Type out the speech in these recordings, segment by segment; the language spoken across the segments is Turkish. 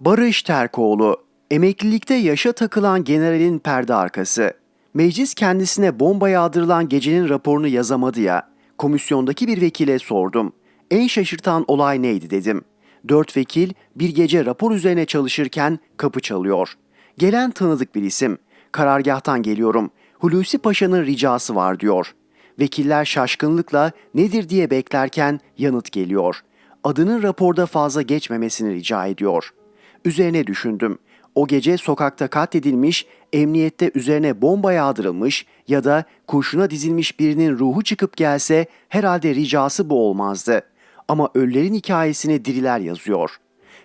Barış Terkoğlu, emeklilikte yaşa takılan generalin perde arkası. Meclis kendisine bomba yağdırılan gecenin raporunu yazamadı ya. Komisyondaki bir vekile sordum. En şaşırtan olay neydi dedim. Dört vekil bir gece rapor üzerine çalışırken kapı çalıyor. Gelen tanıdık bir isim. Karargahtan geliyorum. Hulusi Paşa'nın ricası var diyor. Vekiller şaşkınlıkla nedir diye beklerken yanıt geliyor. Adının raporda fazla geçmemesini rica ediyor. Üzerine düşündüm. O gece sokakta katledilmiş, emniyette üzerine bomba yağdırılmış ya da kurşuna dizilmiş birinin ruhu çıkıp gelse herhalde ricası bu olmazdı. Ama ölülerin hikayesini diriler yazıyor.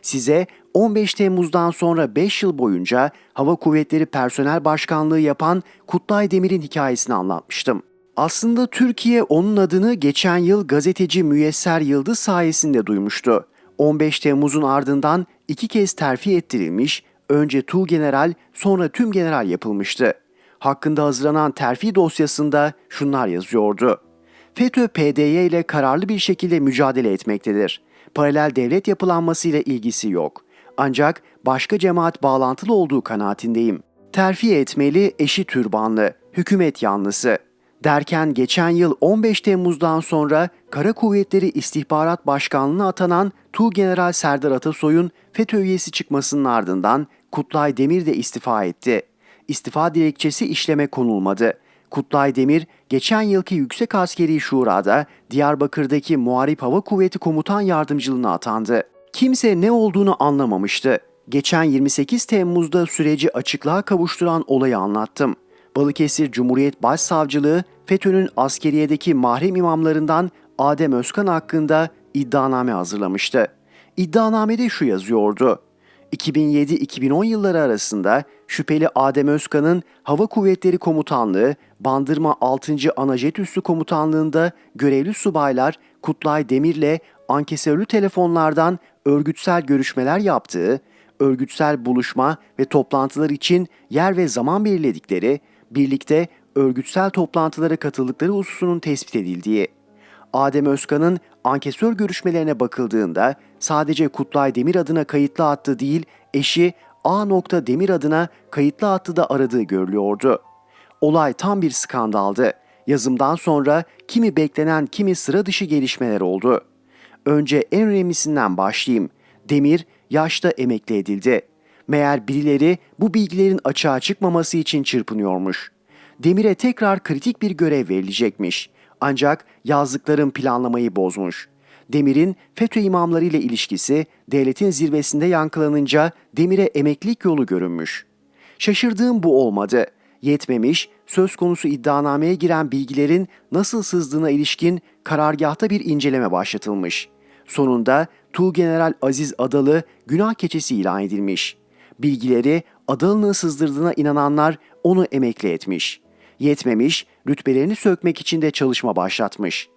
Size 15 Temmuz'dan sonra 5 yıl boyunca Hava Kuvvetleri Personel Başkanlığı yapan Kutlay Demir'in hikayesini anlatmıştım. Aslında Türkiye onun adını geçen yıl gazeteci Müyesser Yıldız sayesinde duymuştu. 15 Temmuz'un ardından iki kez terfi ettirilmiş, önce Tu General sonra Tüm General yapılmıştı. Hakkında hazırlanan terfi dosyasında şunlar yazıyordu. FETÖ PDY ile kararlı bir şekilde mücadele etmektedir. Paralel devlet yapılanmasıyla ilgisi yok. Ancak başka cemaat bağlantılı olduğu kanaatindeyim. Terfi etmeli eşi türbanlı, hükümet yanlısı. Derken geçen yıl 15 Temmuz'dan sonra Kara Kuvvetleri İstihbarat Başkanlığı'na atanan Tuğgeneral Serdar Atasoy'un FETÖ üyesi çıkmasının ardından Kutlay Demir de istifa etti. İstifa dilekçesi işleme konulmadı. Kutlay Demir geçen yılki Yüksek Askeri Şura'da Diyarbakır'daki Muharip Hava Kuvveti Komutan Yardımcılığına atandı. Kimse ne olduğunu anlamamıştı. Geçen 28 Temmuz'da süreci açıklığa kavuşturan olayı anlattım. Balıkesir Cumhuriyet Başsavcılığı FETÖ'nün askeriyedeki mahrem imamlarından Adem Özkan hakkında iddianame hazırlamıştı. İddianamede şu yazıyordu. 2007-2010 yılları arasında şüpheli Adem Özkan'ın Hava Kuvvetleri Komutanlığı, Bandırma 6. Anajet Üssü Komutanlığı'nda görevli subaylar Kutlay Demir'le ankesörlü telefonlardan örgütsel görüşmeler yaptığı, örgütsel buluşma ve toplantılar için yer ve zaman belirledikleri, birlikte örgütsel toplantılara katıldıkları hususunun tespit edildiği, Adem Özkan'ın ankesör görüşmelerine bakıldığında sadece Kutlay Demir adına kayıtlı hattı değil, eşi A. Demir adına kayıtlı hattı da aradığı görülüyordu. Olay tam bir skandaldı. Yazımdan sonra kimi beklenen kimi sıra dışı gelişmeler oldu. Önce en önemlisinden başlayayım. Demir yaşta emekli edildi. Meğer birileri bu bilgilerin açığa çıkmaması için çırpınıyormuş. Demir'e tekrar kritik bir görev verilecekmiş. Ancak yazdıklarım planlamayı bozmuş. Demir'in FETÖ imamları ile ilişkisi devletin zirvesinde yankılanınca Demir'e emeklilik yolu görünmüş. Şaşırdığım bu olmadı. Yetmemiş, söz konusu iddianameye giren bilgilerin nasıl sızdığına ilişkin karargahta bir inceleme başlatılmış. Sonunda Tuğgeneral Aziz Adalı günah keçesi ilan edilmiş. Bilgileri Adalı'nın sızdırdığına inananlar onu emekli etmiş. Yetmemiş, rütbelerini sökmek için de çalışma başlatmış.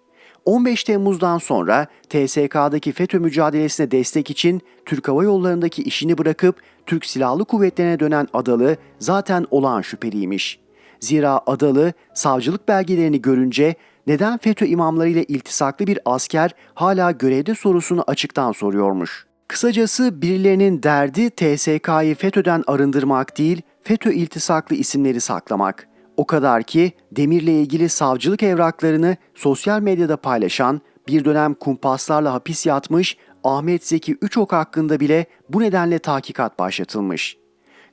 15 Temmuz'dan sonra TSK'daki FETÖ mücadelesine destek için Türk Hava Yolları'ndaki işini bırakıp Türk Silahlı Kuvvetleri'ne dönen Adalı zaten olağan şüpheliymiş. Zira Adalı savcılık belgelerini görünce neden FETÖ imamlarıyla iltisaklı bir asker hala görevde sorusunu açıktan soruyormuş. Kısacası birilerinin derdi TSK'yı FETÖ'den arındırmak değil, FETÖ iltisaklı isimleri saklamak. O kadar ki Demir'le ilgili savcılık evraklarını sosyal medyada paylaşan, bir dönem kumpaslarla hapis yatmış Ahmet Zeki Üçok hakkında bile bu nedenle tahkikat başlatılmış.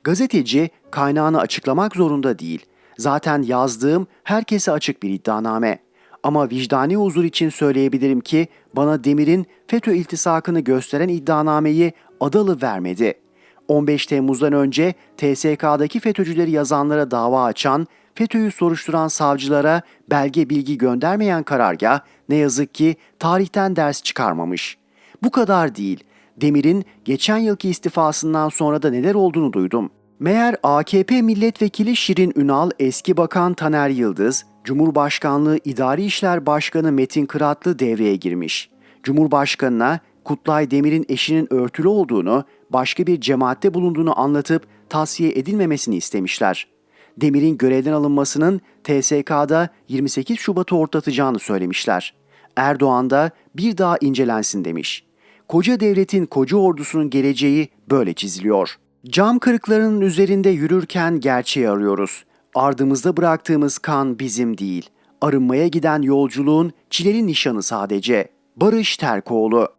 Gazeteci kaynağını açıklamak zorunda değil. Zaten yazdığım herkese açık bir iddianame. Ama vicdani huzur için söyleyebilirim ki bana Demir'in FETÖ iltisakını gösteren iddianameyi Adalı vermedi. 15 Temmuz'dan önce TSK'daki FETÖ'cüleri yazanlara dava açan, FETÖ'yü soruşturan savcılara belge bilgi göndermeyen karargah ne yazık ki tarihten ders çıkarmamış. Bu kadar değil. Demir'in geçen yılki istifasından sonra da neler olduğunu duydum. Meğer AKP milletvekili Şirin Ünal, eski bakan Taner Yıldız, Cumhurbaşkanlığı İdari İşler Başkanı Metin Kıratlı devreye girmiş. Cumhurbaşkanına Kutlay Demir'in eşinin örtülü olduğunu, başka bir cemaatte bulunduğunu anlatıp tavsiye edilmemesini istemişler. Demir'in görevden alınmasının TSK'da 28 Şubat'ı ortlatacağını söylemişler. Erdoğan da bir daha incelensin demiş. koca devletin koca ordusunun geleceği böyle çiziliyor. Cam kırıklarının üzerinde yürürken gerçeği arıyoruz. Ardımızda bıraktığımız kan bizim değil. Arınmaya giden yolculuğun çileli nişanı sadece. Barış Terkoğlu